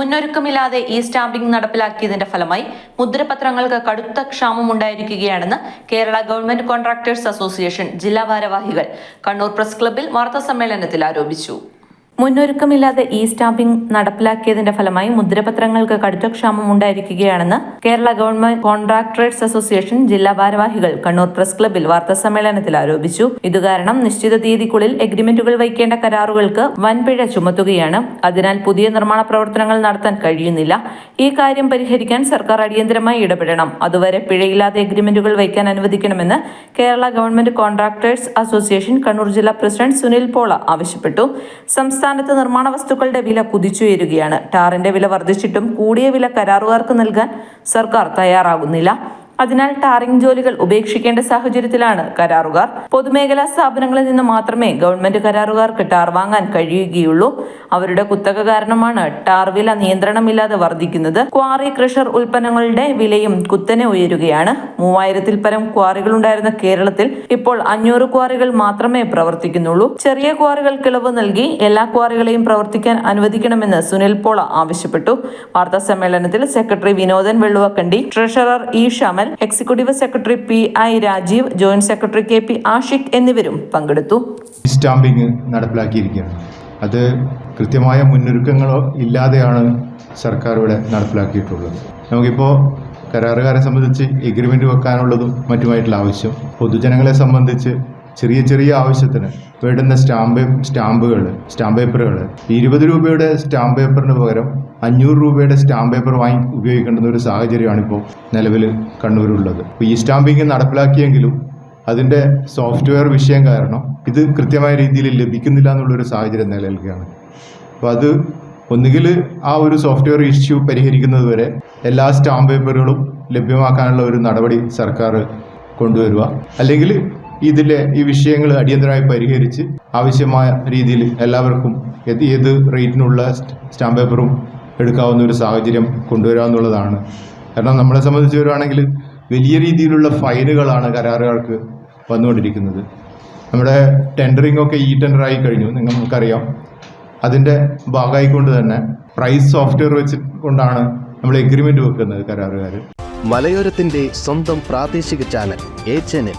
മുന്നൊരുക്കമില്ലാതെ ഈ സ്റ്റാമ്പിംഗ് നടപ്പിലാക്കിയതിന്റെ ഫലമായി മുദ്രപത്രങ്ങൾക്ക് കടുത്ത ക്ഷാമം ഉണ്ടായിരിക്കുകയാണെന്ന് കേരള ഗവൺമെന്റ് കോൺട്രാക്ടേഴ്സ് അസോസിയേഷൻ ജില്ലാ ഭാരവാഹികൾ കണ്ണൂർ പ്രസ് ക്ലബ്ബിൽ വാർത്താസമ്മേളനത്തിൽ ആരോപിച്ചു. മുന്നൊരുക്കമില്ലാതെ ഇ സ്റ്റാമ്പിംഗ് നടപ്പിലാക്കിയതിന്റെ ഫലമായി മുദ്രപത്രങ്ങൾക്ക് കടുത്ത ക്ഷാമം ഉണ്ടായിരിക്കുകയാണെന്ന് കേരള ഗവൺമെന്റ് കോൺട്രാക്ടേഴ്സ് അസോസിയേഷൻ ജില്ലാ ഭാരവാഹികൾ കണ്ണൂർ പ്രസ് ക്ലബ്ബിൽ വാർത്താസമ്മേളനത്തിൽ ആരോപിച്ചു. ഇതുകാരണം നിശ്ചിത തീയതിക്കുള്ളിൽ എഗ്രിമെന്റുകൾ വയ്ക്കേണ്ട കരാറുകൾക്ക് വൻപിഴ ചുമത്തുകയാണ്. അതിനാൽ പുതിയ നിർമ്മാണ പ്രവർത്തനങ്ങൾ നടത്താൻ കഴിയുന്നില്ല. ഈ കാര്യം പരിഹരിക്കാൻ സർക്കാർ അടിയന്തരമായി ഇടപെടണം. അതുവരെ പിഴയില്ലാതെ എഗ്രിമെന്റുകൾ വയ്ക്കാൻ അനുവദിക്കണമെന്ന് Kerala government contractors association Kannur ജില്ലാ പ്രസിഡന്റ് സുനിൽ പോള ആവശ്യപ്പെട്ടു. സംസ്ഥാനത്ത് നിർമ്മാണ വസ്തുക്കളുടെ വില കുതിച്ചുയരുകയാണ് ടാറിന്റെ വില വർദ്ധിച്ചിട്ടും കൂടിയ വില കരാറുകാർക്ക് നൽകാൻ സർക്കാർ തയ്യാറാകുന്നില്ല. അതിനാൽ ടാറിംഗ് ജോലികൾ ഉപേക്ഷിക്കേണ്ട സാഹചര്യത്തിലാണ് കരാറുകാർ. പൊതുമേഖലാ സ്ഥാപനങ്ങളിൽ നിന്ന് മാത്രമേ ഗവൺമെന്റ് കരാറുകാർക്ക് ടാർ വാങ്ങാൻ കഴിയുകയുള്ളൂ. അവരുടെ കുത്തക കാരണമാണ് ടാർ വില നിയന്ത്രണമില്ലാതെ വർദ്ധിക്കുന്നത്. ക്വാറി ക്രഷർ ഉൽപ്പന്നങ്ങളുടെ വിലയും കുത്തനെ ഉയരുകയാണ്. മൂവായിരത്തിൽ പരം ക്വാറികൾ ഉണ്ടായിരുന്ന കേരളത്തിൽ ഇപ്പോൾ അഞ്ഞൂറ് ക്വാറികൾ മാത്രമേ പ്രവർത്തിക്കുന്നുള്ളൂ. ചെറിയ ക്വാറികൾ കിളവ് നൽകി എല്ലാ ക്വാറികളെയും പ്രവർത്തിക്കാൻ അനുവദിക്കണമെന്ന് സുനിൽ പോള ആവശ്യപ്പെട്ടു. വാർത്താ സമ്മേളനത്തിൽ secretary Vinodan Velluvakkandi treasurer E Shamal executive secretary P I Rajeev joint secretary K P Ashiq എന്നിവരും പങ്കെടുത്തു. സ്റ്റാമ്പിംഗ് നടപ്പിലാക്കിയിരിക്കുകയാണ്. അത് കൃത്യമായ മുന്നൊരുക്കങ്ങളോ ഇല്ലാതെയാണ് സർക്കാർ ഇവിടെ നടപ്പിലാക്കിയിട്ടുള്ളത്. നമുക്കിപ്പോൾ കരാറുകാരെ സംബന്ധിച്ച് എഗ്രിമെന്റ് വെക്കാനുള്ളതും മറ്റുമായിട്ടുള്ള ആവശ്യം പൊതുജനങ്ങളെ സംബന്ധിച്ച് ചെറിയ ചെറിയ ആവശ്യത്തിന്. വേണ്ടുന്ന സ്റ്റാമ്പ് സ്റ്റാമ്പുകൾ സ്റ്റാമ്പ് പേപ്പറുകൾ ഇരുപത് രൂപയുടെ സ്റ്റാമ്പ് പേപ്പറിന് പകരം അഞ്ഞൂറ് രൂപയുടെ സ്റ്റാമ്പ് പേപ്പർ വാങ്ങി ഉപയോഗിക്കേണ്ടുന്ന ഒരു സാഹചര്യമാണ് ഇപ്പോൾ നിലവിൽ കണ്ണൂരുള്ളത്. അപ്പോൾ ഈ സ്റ്റാമ്പിങ് നടപ്പിലാക്കിയെങ്കിലും അതിന്റെ സോഫ്റ്റ്വെയർ വിഷയം കാരണം ഇത് കൃത്യമായ രീതിയിൽ ലഭിക്കുന്നില്ല എന്നുള്ളൊരു സാഹചര്യം നിലനിൽക്കുകയാണ്. അപ്പോൾ അത് ഒന്നുകിൽ ആ ഒരു സോഫ്റ്റ്വെയർ ഇഷ്യൂ പരിഹരിക്കുന്നത് വരെ എല്ലാ സ്റ്റാമ്പ് പേപ്പറുകളും ലഭ്യമാക്കാനുള്ള ഒരു നടപടി സർക്കാർ കൊണ്ടുവരിക. അല്ലെങ്കിൽ ഇതിലെ ഈ വിഷയങ്ങൾ അടിയന്തരമായി പരിഹരിച്ച് ആവശ്യമായ രീതിയിൽ എല്ലാവർക്കും ഏത് ഏത് റേറ്റിനുള്ള സ്റ്റാമ്പ് പേപ്പറും എടുക്കാവുന്ന ഒരു സാഹചര്യം കൊണ്ടുവരാമെന്നുള്ളതാണ് കാരണം നമ്മളെ സംബന്ധിച്ച് വരുവാണെങ്കിൽ വലിയ രീതിയിലുള്ള ഫൈനുകളാണ് കരാറുകാർക്ക് വന്നുകൊണ്ടിരിക്കുന്നത്. നമ്മുടെ ടെൻഡറിംഗ് ഒക്കെ ഇ ടെൻഡർ ആയി കഴിഞ്ഞു നിങ്ങൾക്കറിയാം. അതിന്റെ ഭാഗമായിക്കൊണ്ട് തന്നെ പ്രൈസ് സോഫ്റ്റ്വെയർ വെച്ച് കൊണ്ടാണ് നമ്മൾ എഗ്രിമെന്റ് വെക്കുന്നത് കരാറുകാർ മലയോരത്തിന്റെ സ്വന്തം പ്രാദേശിക channel A channel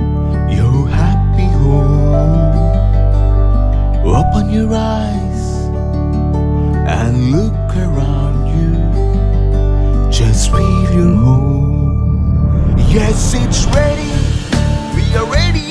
your happy home, open your eyes and look around you. Just feel your home. Yes, it's ready. We are ready